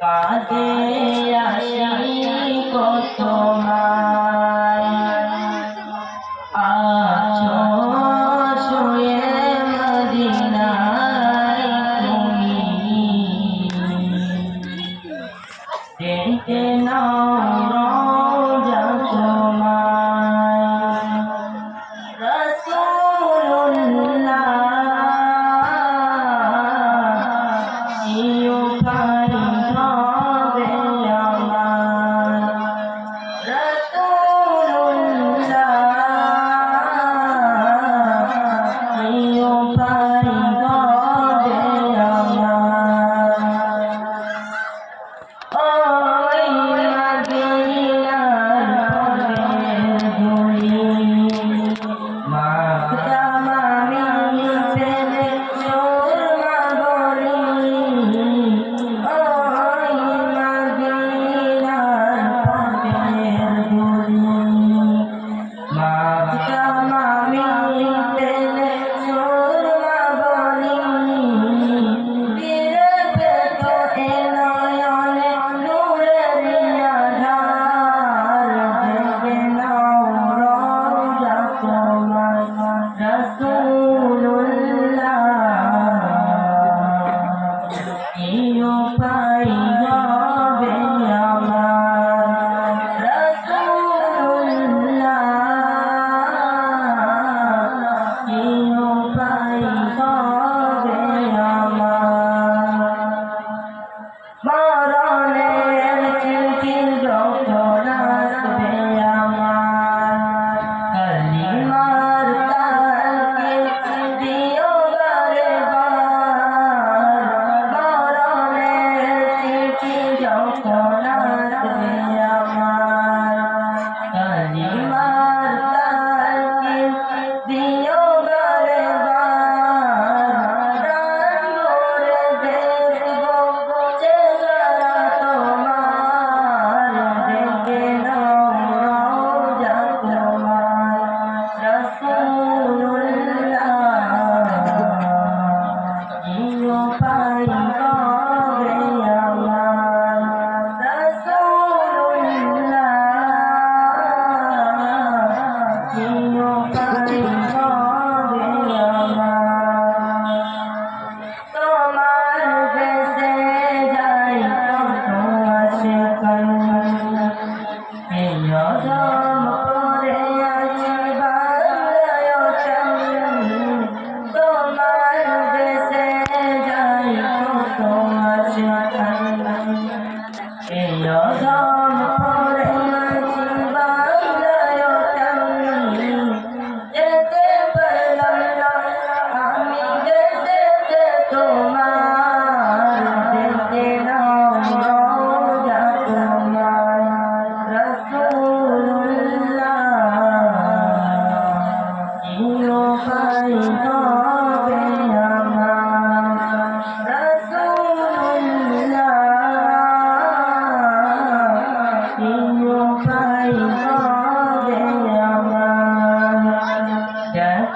কাজে আসি কত আছো শুয়ে মদিনায় তুমি দেখে you're pai مقام